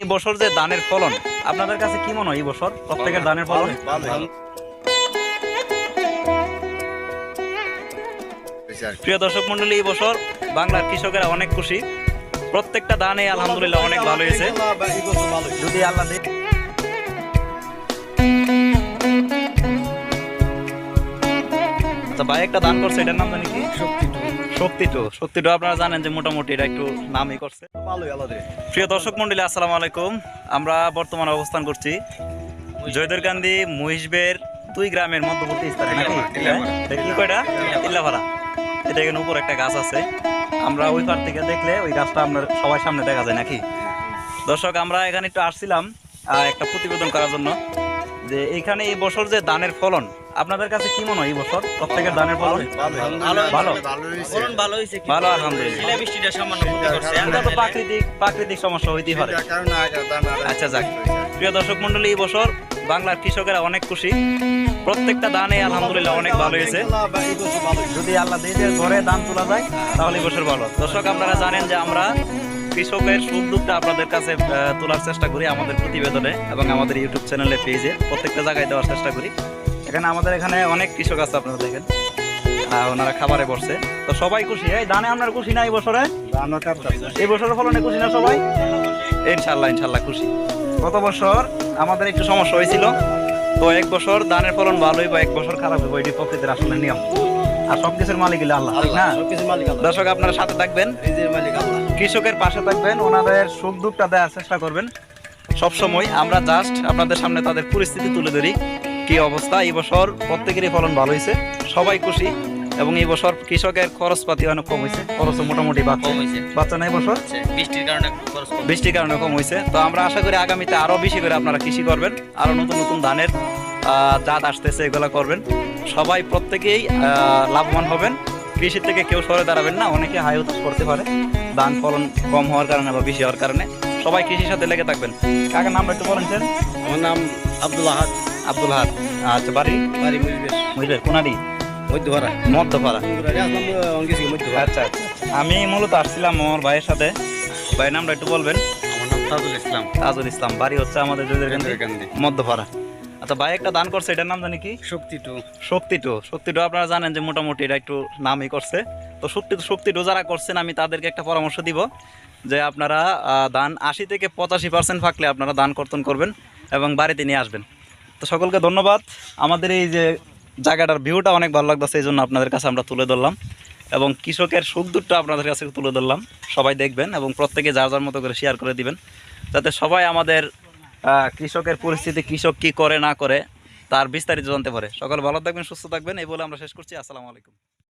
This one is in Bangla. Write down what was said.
এই বছর যে ধানের ফলন আপনাদের কাছে কি মনে হয় এই বছর? প্রত্যেকের ধানের ফলন? প্রিয় দর্শক মন্ডলী এই বছর বাংলার কৃষকেরা অনেক খুশি। প্রত্যেকটা ধানে আলহামদুলিল্লাহ অনেক ভালো হয়েছে। যদি আল্লাহ দে আচ্ছা ভাই একটা দান করছে এটার নাম জানি কি? শক্তি টু শক্তি টু আপনারা জানেন যে মোটামুটি এটা একটু নামই করছে। প্রিয় দর্শক মন্ডলী আসসালামু আলাইকুম। আমরা বর্তমানে অবস্থান করছি জয়দের গান্ধী মহিষবের দুই গ্রামের মধ্যবর্তী স্থানে নাকি? কি কয়টা? ইল্লাভাড়া এটা এখানে উপর একটা গাছ আছে। আমরা ওই পার থেকে দেখলে ওই গাছটা আপনার সবার সামনে দেখা যায় নাকি? দর্শক আমরা এখানে একটু আসছিলাম একটা প্রতিবেদন করার জন্য। যে এইখানে এই বছর যে ধানের ফলন আপনাদের কাছে কি মনে হয় এই বছর? প্রত্যেকের ধানের ফলন? ভালো ফলন ভালো হয়েছে ভালো আলহামদুলিল্লাহ। বৃষ্টিটা সামান্য এটা তো প্রাকৃতিক প্রাকৃতিক সমস্যা হইতেই পারে। আচ্ছা যাক। প্রিয় দর্শক মন্ডলী এই বছর বাংলার কৃষকেরা অনেক খুশি। প্রত্যেকটা দানে আলহামদুলিল্লাহ অনেক ভালো হয়েছে। যদি আল্লাহ দিয়ে ঘরে দান তোলা যায় তাহলে এই বছর ভালো। দর্শক আপনারা জানেন যে আমরা কৃষকের সুখ দুঃখটা আপনাদের কাছে তোলার চেষ্টা করি আমাদের প্রতিবেদনে এবং আমাদের ইউটিউব চ্যানেলে পেজে। প্রত্যেকটা জায়গায় দেওয়ার চেষ্টা করি। এখানে আমাদের এখানে অনেক কৃষক আছে আপনারা দেখেন। ওনারা খাবারে বসছে তো সবাই খুশি? এই দানে আপনার খুশি না এই বছরে? এই বছরের ফলনে খুশি না সবাই? ইনশাল্লাহ ইনশাল্লাহ খুশি। গত বছর আমাদের একটু সমস্যা হয়েছিল। তো এক বছর ধানের ফলন ভালো বা এক বছর খারাপ হইব এটি প্রকৃতির আসলে নিয়ম। আর সব কিছুর মালিক আল্লাহ না? দর্শক আপনারা সাথে থাকবেন। কৃষকের পাশে থাকবেন ওনাদের সুখ দুঃখটা দেওয়ার চেষ্টা করবেন। সবসময় আমরা জাস্ট আপনাদের সামনে তাদের পরিস্থিতি তুলে ধরি কি অবস্থা এই বছর প্রত্যেকেরই ফলন ভালো হয়েছে সবাই খুশি এবং এই বছর কৃষকের খরচপাতি অনেক কম হয়েছে খরচ মোটামুটি কম হয়েছে। বাচ্চা নাই বছর? বৃষ্টির কারণে কম। বৃষ্টির কারণে কম হয়েছে। তো আমরা আশা করি আগামীতে আরও বেশি করে আপনারা কৃষি করবেন আরও নতুন নতুন ধানের জাত আসতেছে এগুলো করবেন। সবাই প্রত্যেকেই লাভবান হবেন। কৃষি থেকে কেউ সরে দাঁড়াবেন না অনেকে হাই উৎস করতে পারে ধান ফলন কম হওয়ার কারণে বা বেশি হওয়ার কারণে। সবাই কৃষির সাথে লেগে থাকবেন। কাকার নামটা একটু বলেন স্যার। আমার নাম আব্দুল আহাদ। আব্দুল হাত আচ্ছা বাড়ি? বাড়ি মুজবের বুঝলেন কোনারি মধ্যপাড়া। মধ্যপাড়া। আচ্ছা আচ্ছা। আমি মূলত আসছিলাম আমার ভাইয়ের সাথে। ভাইয়ের নামটা একটু বলবেন। আমার নাম তাজুল ইসলাম। তাজুল ইসলাম। বাড়ি হচ্ছে আমাদের মধ্যপাড়া। আচ্ছা ভাই একটা দান করছে এটার নাম জানি কি? Shakti two. Shakti two. Shakti two আপনারা জানেন যে মোটামুটি এটা একটু নামই করছে। তো শক্তি শক্তি টু যারা করছেন আমি তাদেরকে একটা পরামর্শ দিব যে আপনারা দান আশি থেকে পঁচাশি পার্সেন্ট থাকলে আপনারা দান কর্তন করবেন এবং বাড়িতে নিয়ে আসবেন। তো সকলকে ধন্যবাদ। আমাদের এই যে জায়গাটার ভিউটা অনেক ভালো লাগতেছে এই জন্য আপনাদের কাছে আমরা তুলে ধরলাম এবং কৃষকের সুখ দুঃখটা আপনাদের কাছে তুলে ধরলাম। সবাই দেখবেন এবং প্রত্যেকে যার যার মতো করে শেয়ার করে দিবেন। যাতে সবাই আমাদের কৃষকের পরিস্থিতি, কৃষক কি করে, না করে, তার বিস্তারিত জানতে পারে। সকল ভালো থাকবেন, সুস্থ থাকবেন, এই বলে আমরা শেষ করছি। আসসালামু আলাইকুম।